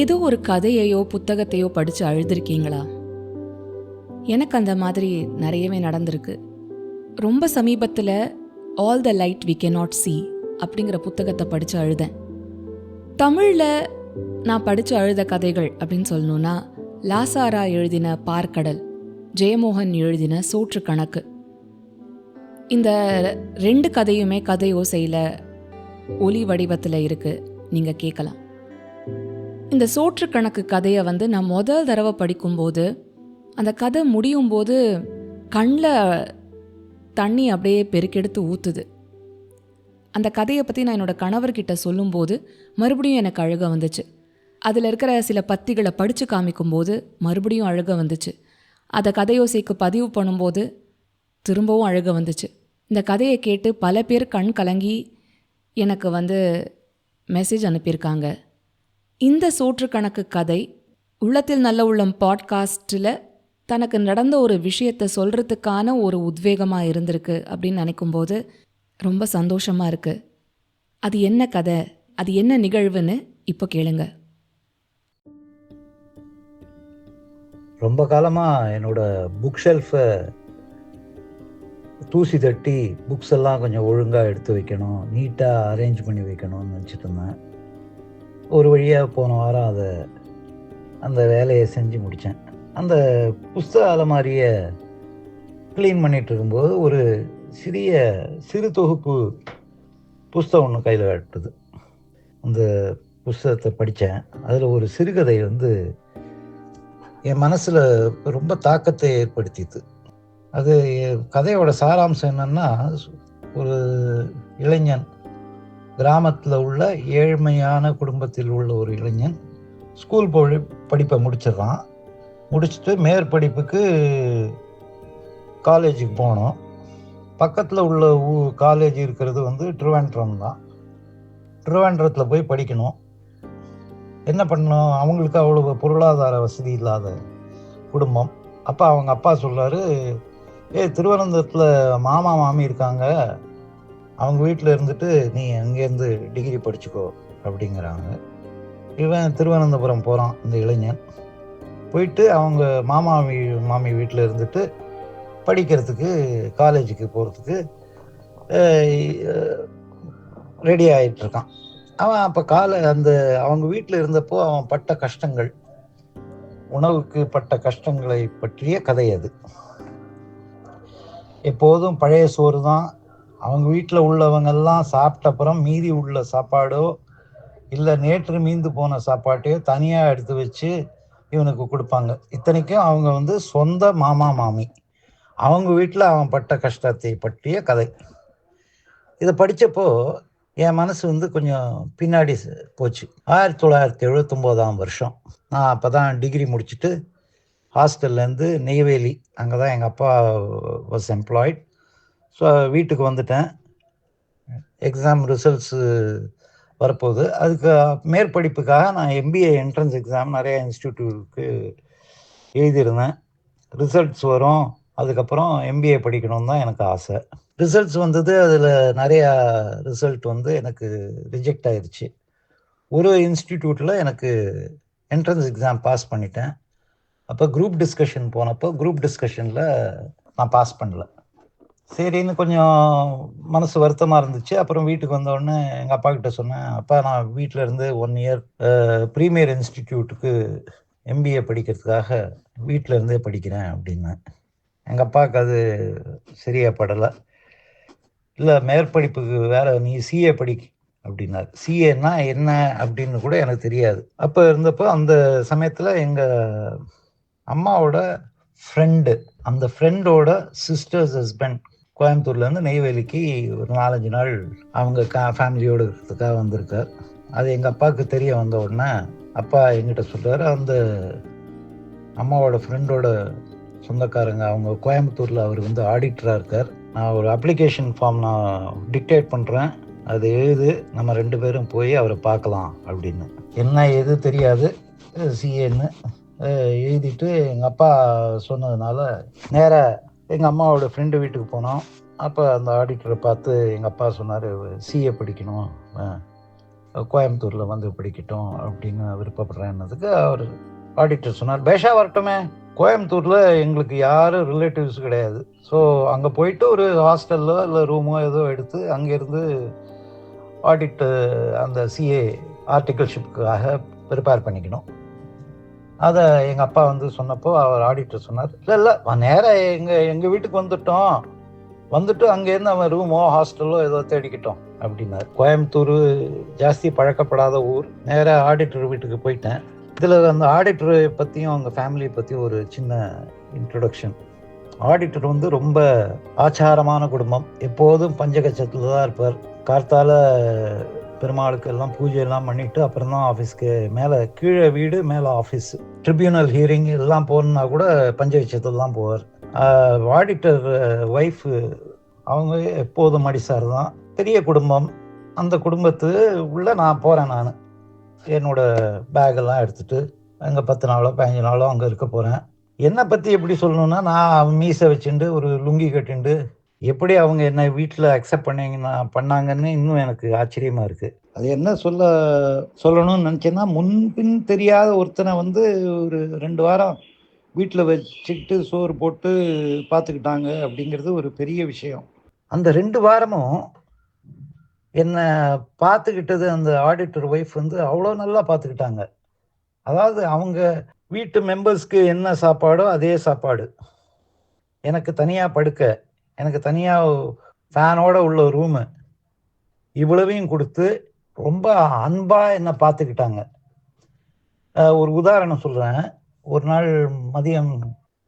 ஏதோ ஒரு கதையையோ புத்தகத்தையோ படித்து அழுதுருக்கீங்களா? எனக்கு அந்த மாதிரி நிறையவே நடந்திருக்கு. ரொம்ப சமீபத்தில் all the light we cannot see அப்படிங்கிற புத்தகத்தை படித்து அழுதேன். தமிழில் நான் படித்து அழுத கதைகள் அப்படின்னு சொல்லணும்னா லாசாரா எழுதின பார்க்கடல் ஜெயமோகன் எழுதின சோற்று கணக்கு. இந்த ரெண்டு கதையுமே கதை ஓசையில் ஒலி வடிவத்தில் இருக்குது நீங்கள் கேட்கலாம் இந்த சோற்று கணக்கு கதையை வந்து நான் முதல் தடவை படிக்கும்போது அந்த கதை முடியும் போது கண்ணில் தண்ணி அப்படியே பெருக்கெடுத்து ஊற்றுது அந்த கதையை பற்றி நான் என்னோட கணவர்கிட்ட சொல்லும்போது மறுபடியும் எனக்கு அழுக வந்துச்சு. அதில் இருக்கிற சில பத்திகளை படித்து காமிக்கும்போது மறுபடியும் அழுக வந்துச்சு. அதை கதையோசைக்கு பதிவு பண்ணும்போது திரும்பவும் அழுக வந்துச்சு. இந்த கதையை கேட்டு பல பேர் கண் கலங்கி எனக்கு வந்து மெசேஜ் அனுப்பியிருக்காங்க. இந்த சோற்று கணக்கு கதை உள்ளத்தில் நல்ல உள்ளம் பாட்காஸ்ட்டில் தனக்கு நடந்த ஒரு விஷயத்தை சொல்கிறதுக்கான ஒரு உத்வேகமாக இருந்திருக்கு அப்படின்னு நினைக்கும்போது ரொம்ப சந்தோஷமாக இருக்குது அது என்ன கதை? அது என்ன நிகழ்வுன்னு இப்போ கேளுங்க. ரொம்ப காலமாக என்னோட புக் ஷெல்ஃபை தூசி தட்டி புக்ஸ் எல்லாம் கொஞ்சம் ஒழுங்காக எடுத்து வைக்கணும் நீட்டாக அரேஞ்ச் பண்ணி வைக்கணும்னு நினச்சிட்டு இருந்தேன். ஒரு வழியாக போன வாரம் அதை அந்த வேலையை செஞ்சு முடித்தேன் அந்த புஸ்தக அலமாரியை க்ளீன் பண்ணிகிட்டு இருக்கும்போது ஒரு சிறிய சிறு தொகுப்பு புஸ்தகம் ஒன்று கையில் கட்டுது அந்த புஸ்தகத்தை படித்தேன் அதில் ஒரு சிறுகதை வந்து என் மனசில் ரொம்ப தாக்கத்தை ஏற்படுத்திது அது கதையோட சாராம்சம் என்னென்னா ஒரு இளைஞன் கிராமத்தில் உள்ள ஏழ்மையான குடும்பத்தில் உள்ள ஒரு இளைஞன் ஸ்கூல் போய் படிப்பை முடிச்சிடுறான். முடிச்சுட்டு மேற்படிப்புக்கு காலேஜுக்கு போனோம். பக்கத்தில் உள்ள ஊ காலேஜ் இருக்கிறது வந்து ட்ரிவாண்ட்ரம் தான். ட்ரிவாண்ட்ரத்தில் போய் படிக்கணும். என்ன பண்ணணும்? அவங்களுக்கு அவ்வளோ பொருளாதார வசதி இல்லாத குடும்பம். அப்போ அவங்க அப்பா சொல்கிறாரு ஏ திருவனந்தத்தில் மாமா மாமி இருக்காங்க. அவங்க வீட்டில் இருந்துட்டு நீ அங்கேருந்து டிகிரி படிச்சுக்கோ அப்படிங்கிறாங்க. இவன் திருவனந்தபுரம் போகிறான் இந்த இளைஞன். போயிட்டு அவங்க மாமா மாமி வீட்டில் இருந்துட்டு படிக்கிறதுக்கு காலேஜுக்கு போகிறதுக்கு ரெடி ஆகிட்டு இருக்கான் அவன் அப்போ காலை அந்த அவங்க வீட்டில் இருந்தப்போ அவன் பட்ட கஷ்டங்கள் உணவுக்கு பட்ட கஷ்டங்களை பற்றிய கதை அது. எப்போதும் பழைய சோறு தான் அவங்க வீட்டில் உள்ளவங்கெல்லாம் சாப்பிட்ட அப்புறம் மீதி உள்ள சாப்பாடோ இல்லை நேற்று மீந்து போன சாப்பாட்டையோ தனியாக எடுத்து வச்சு இவனுக்கு கொடுப்பாங்க. இத்தனைக்கும் அவங்க வந்து சொந்த மாமா மாமி. அவங்க வீட்டில் அவன் பட்ட கஷ்டத்தை பற்றிய கதை. இதை படித்தப்போ என் மனசு வந்து கொஞ்சம் பின்னாடி போச்சு. ஆயிரத்தி தொள்ளாயிரத்தி எழுபத்தொம்போதாம் வருஷம். நான் அப்போ தான் டிகிரி முடிச்சுட்டு ஹாஸ்டல்லேருந்து நெய்வேலி அங்கே தான் எங்கள் அப்பா வாஸ் எம்ப்ளாய்ட் ஸோ வீட்டுக்கு வந்துட்டேன். எக்ஸாம் ரிசல்ட்ஸு வரப்போகுது. அதுக்கு மேற்படிப்புக்காக நான் எம்பிஏ என்ட்ரன்ஸ் எக்ஸாம் நிறையா இன்ஸ்டியூட்டுக்கு எழுதியிருந்தேன். ரிசல்ட்ஸ் வரும். அதுக்கப்புறம் எம்பிஏ படிக்கணும்னு தான் எனக்கு ஆசை. ரிசல்ட்ஸ் வந்தது அதில் நிறையா ரிசல்ட் வந்து எனக்கு ரிஜெக்ட் ஆயிடுச்சு ஒரு இன்ஸ்டிடியூட்டில் எனக்கு என்ட்ரன்ஸ் எக்ஸாம் பாஸ் பண்ணிட்டேன். அப்போ குரூப் டிஸ்கஷன் போனப்போ குரூப் டிஸ்கஷனில் நான் பாஸ் பண்ணல. சரின்னு கொஞ்சம் மனசு வருத்தமாக இருந்துச்சு. அப்புறம் வீட்டுக்கு வந்தோடனே எங்கள் அப்பா கிட்ட சொன்னேன் அப்பா நான் வீட்டில் இருந்து ஒன் இயர் ப்ரீமியர் இன்ஸ்டிடியூட்டுக்கு எம்பிஏ படிக்கிறதுக்காக வீட்டில் இருந்தே படிக்கிறேன் அப்படின்னேன். எங்கள் அப்பாவுக்கு அது சரியா படலை. இல்லை மேற்படிப்புக்கு வேற நீ சிஏ படி அப்படின்னார். சிஏன்னா என்ன அப்படின்னு கூட எனக்கு தெரியாது. அப்போ இருந்தப்போ அந்த சமயத்தில் எங்கள் அம்மாவோட ஃப்ரெண்டு அந்த ஃப்ரெண்டோட சிஸ்டர்ஸ் ஹஸ்பண்ட் கோயம்புத்தூர்லேருந்து நெய்வேலிக்கு ஒரு நாலஞ்சு நாள் அவங்க கா ஃபேமிலியோடு இருக்கிறதுக்காக வந்திருக்கார். அது எங்கள் அப்பாவுக்கு தெரிய வந்த உடனே அப்பா எங்கிட்ட சொல்கிறார் அந்த அம்மாவோட ஃப்ரெண்டோட சொந்தக்காரங்க அவங்க கோயம்புத்தூரில் அவர் வந்து ஆடிட்டராக இருக்கார். நான் ஒரு அப்ளிகேஷன் ஃபார்ம் நான் டிக்டேட் பண்ணுறேன் அது எழுது நம்ம ரெண்டு பேரும் போய் அவரை பார்க்கலாம் அப்படின்னு. என்ன எது தெரியாது. சிஏன்னு எழுதிட்டு எங்கள் அப்பா சொன்னதுனால நேராக எங்கள் அம்மாவோட ஃப்ரெண்டு வீட்டுக்கு போனோம். அப்போ அந்த ஆடிட்டரை பார்த்து எங்கள் அப்பா சொன்னார் சிஏ படிக்கணும். கோயம்புத்தூரில் வந்து படிக்கட்டும் அப்படின்னு விருப்பப்படுறேன்னதுக்கு அவர் ஆடிட்டர் சொன்னார். பேஷா வரட்டுமே. கோயம்புத்தூரில் எங்களுக்கு யாரும் ரிலேட்டிவ்ஸ் கிடையாது. ஸோ அங்கே போயிட்டு ஒரு ஹாஸ்டல்லோ இல்லை ரூமோ ஏதோ எடுத்து அங்கேருந்து ஆடிட்டு அந்த சிஏ ஆர்டிகல்ஷிப்புக்காக ப்ரிப்பேர் பண்ணிக்கணும். அதை எங்கள் அப்பா வந்து சொன்னப்போ அவர் ஆடிட்டர் சொன்னார். இல்லை இல்லை நேராக எங்கள் எங்கள் வீட்டுக்கு வந்துட்டோம். வந்துட்டு அங்கேருந்து அவன் ரூமோ ஹாஸ்டலோ ஏதோ தேடிக்கிட்டோம் அப்படின்னாரு. கோயம்புத்தூர் ஜாஸ்தி பழக்கப்படாத ஊர். நேராக ஆடிட்டர் வீட்டுக்கு போயிட்டேன். இதில் அந்த ஆடிட்டரை பற்றியும் அவங்க ஃபேமிலியை பற்றியும் ஒரு சின்ன இன்ட்ரொடக்ஷன் ஆடிட்டர் வந்து ரொம்ப ஆச்சாரமான குடும்பம். எப்போதும் பஞ்சகச்சத்தில் தான் இருப்பார். கார்த்தால பெருமாளுக்கு எல்லாம் பூஜையெல்லாம் பண்ணிவிட்டு பண்ணிட்டு அப்புறம் தான் ஆஃபீஸ்க்கு மேலே கீழே வீடு மேலே ஆஃபீஸ் ட்ரிபியூனல் ஹியரிங் எல்லாம் போகணுன்னா கூட பஞ்சவிச்சத்தில் தான் போவார் ஆடிட்டர் ஒய்ஃப் அவங்க எப்போதும் அடிசார் தான் பெரிய குடும்பம். அந்த குடும்பத்து உள்ள நான் போகிறேன் நான். என்னோட பேக்கெல்லாம் எடுத்துகிட்டு அங்கே பத்து நாளோ பதினஞ்சு நாளோ அங்கே இருக்க போகிறேன் என்னை பற்றி எப்படி சொல்லணுன்னா நான் மீசை வச்சுட்டு ஒரு லுங்கி கட்டிண்டு எப்படி அவங்க என்னை வீட்டில் அக்செப்ட் பண்ணீங்கன்னா பண்ணாங்கன்னு இன்னும் எனக்கு ஆச்சரியமாக இருக்குது அது என்ன சொல்ல சொல்லணும்னு நினச்சேன்னா முன்பின் தெரியாத ஒருத்தனை வந்து ஒரு ரெண்டு வாரம் வீட்டில் வச்சுக்கிட்டு சோறு போட்டு பார்த்துக்கிட்டாங்க அப்படிங்கிறது ஒரு பெரிய விஷயம். அந்த ரெண்டு வாரமும் என்னை பார்த்துக்கிட்டது அந்த ஆடிட்டர் ஒய்ஃப் வந்து அவ்வளோ நல்லா பார்த்துக்கிட்டாங்க அதாவது அவங்க வீட்டு மெம்பர்ஸ்க்கு என்ன சாப்பாடோ அதே சாப்பாடு. எனக்கு தனியாக படுக்க எனக்கு தனியாக ஃபேனோட உள்ள ரூமு இவ்வளவையும் கொடுத்து ரொம்ப அன்பாக என்னை பார்த்துக்கிட்டாங்க. ஒரு உதாரணம் சொல்கிறேன் ஒரு நாள் மதியம்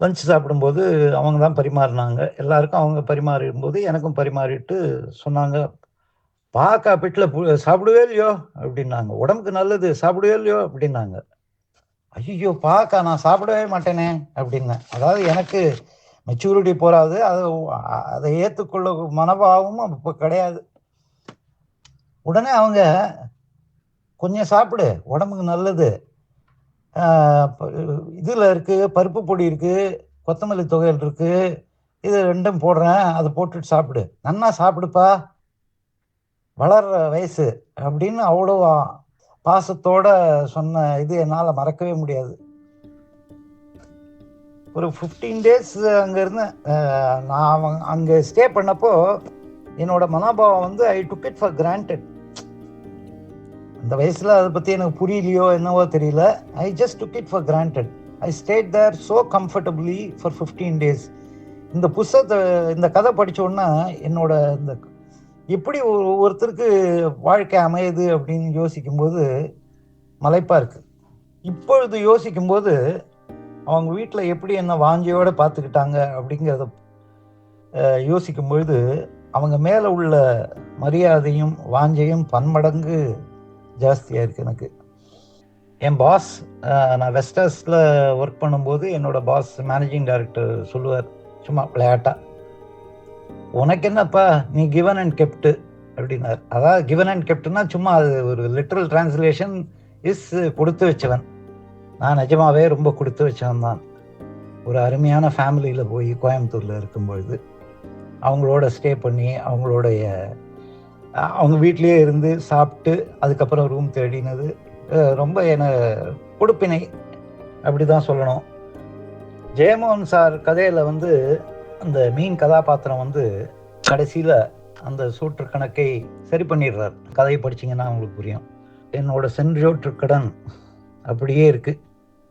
லஞ்ச் சாப்பிடும்போது அவங்க தான் பரிமாறினாங்க. எல்லாருக்கும் அவங்க பரிமாறிடும்போது எனக்கும் பரிமாறிட்டு சொன்னாங்க பாக்கா பிட்டில் சாப்பிடுவே இல்லையோ? அப்படின்னாங்க. உடம்புக்கு நல்லது சாப்பிடுவே இல்லையோ? அப்படின்னாங்க. ஐயோ பாக்கா நான் சாப்பிடவே மாட்டேனே. அப்படின்னேன். அதாவது எனக்கு மெச்சூரிட்டி போகாது அதை அதை ஏற்றுக்கொள்ள மனபாவமும் இப்போ கிடையாது. உடனே அவங்க கொஞ்சம் சாப்பிடு உடம்புக்கு நல்லது. இதில் இருக்குது பருப்பு பொடி இருக்குது கொத்தமல்லி தொகையில் இருக்குது இது ரெண்டும் போடுறேன் அதை போட்டுட்டு சாப்பிடு. நன்னா சாப்பிடுப்பா. வளர்ற வயசு அப்படின்னு அவ்வளோ பாசத்தோட சொன்ன இது என்னால் மறக்கவே முடியாது. ஒரு ஃபிஃப்டீன் டேஸ் அங்கே இருந்தேன் நான் அவங்க அங்கே ஸ்டே பண்ணப்போ என்னோட மனோபாவம் வந்து I took it for granted அந்த வயசில் அதை பற்றி எனக்கு புரியலையோ என்னவோ தெரியல. I just took it for granted I stayed there so comfortably for fifteen days இந்த புஸ்தகத்தை இந்த கதை படித்தோன்னா என்னோட இந்த எப்படி ஒரு ஒருத்தருக்கு வாழ்க்கை அமையுது அப்படின்னு யோசிக்கும்போது மலைப்பாக இருக்குது இப்பொழுது யோசிக்கும்போது அவங்க வீட்டில் எப்படி என்ன வாஞ்சியோடு பார்த்துக்கிட்டாங்க அப்படிங்கிறத யோசிக்கும் பொழுது அவங்க மேலே உள்ள மரியாதையும் வாஞ்சையும் பன்மடங்கு ஜாஸ்தியாக இருக்குது எனக்கு. என் பாஸ் நான் வெஸ்டர்ஸில் ஒர்க் பண்ணும்போது என்னோட பாஸ் மேனேஜிங் டைரக்டர் சொல்லுவார் சும்மா விளையாட்டா. உனக்கு என்னப்பா? நீ கிவன் அண்ட் கெப்டு அப்படின்னார். அதாவது கிவன் அண்ட் கெப்ட்னா சும்மா அது ஒரு லிட்ரல் டிரான்ஸ்லேஷன் இஸ் கொடுத்து வச்சவன். நான் நிஜமாவே ரொம்ப கொடுத்து வச்சவன்தான். ஒரு அருமையான ஃபேமிலியில் போய் கோயம்புத்தூரில் இருக்கும்பொழுது அவங்களோட ஸ்டே பண்ணி அவங்களுடைய அவங்க வீட்லேயே இருந்து சாப்பிட்டு அதுக்கப்புறம் ரூம் தேடினது ரொம்ப என கொடுப்பினை. அப்படி தான் சொல்லணும். ஜெயமோகன் சார் கதையில் வந்து அந்த மீன் கதாபாத்திரம் வந்து கடைசியில் அந்த சூற்று கணக்கை சரி பண்ணிடுறார். கதையை படிச்சிங்கன்னா அவங்களுக்கு புரியும். என்னோட சென்றோற்று கடன் அப்படியே இருக்குது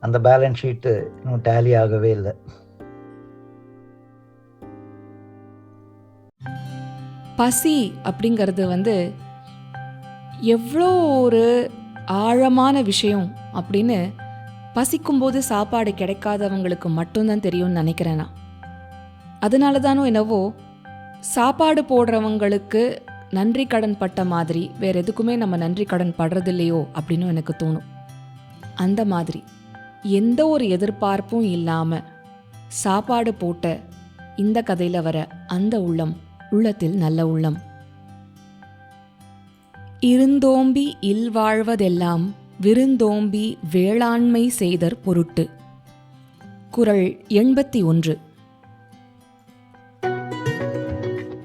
அந்த பேலன்ஸ் ஷீட்டு இன்னும் டேலி ஆகவே இல்லை. பசி அப்படிங்கிறது வந்து எவ்வளோ ஒரு ஆழமான விஷயம் அப்படின்னு பசிக்கும்போது சாப்பாடு கிடைக்காதவங்களுக்கு மட்டும்தான் தெரியும்னு நினைக்கிறேன் நான். அதனால தானோ என்னவோ சாப்பாடு போடுறவங்களுக்கு நன்றி கடன் பட்ட மாதிரி வேற எதுக்குமே நம்ம நன்றி கடன் படுறதில்லையோ அப்படின்னு எனக்கு தோணும். அந்த மாதிரி. எந்த ஒரு எதிர்பார்ப்பும் இல்லாமல் சாப்பாடு போட்ட இந்த கதையில் வர அந்த உள்ளம் உள்ளத்தில் நல்ல உள்ளம். இருந்தோம்பி இல்வாழ்வதெல்லாம் விருந்தோம்பி வேளாண்மை செய்தற் பொருட்டு. குரல் எண்பத்தி ஒன்று.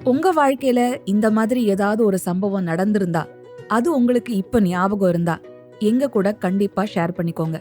உங்க வாழ்க்கையில இந்த மாதிரி ஏதாவது ஒரு சம்பவம் நடந்திருந்தா அது உங்களுக்கு இப்ப ஞாபகம் இருந்தா எங்க கூட கண்டிப்பா ஷேர் பண்ணிக்கோங்க.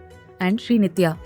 and Srinitya.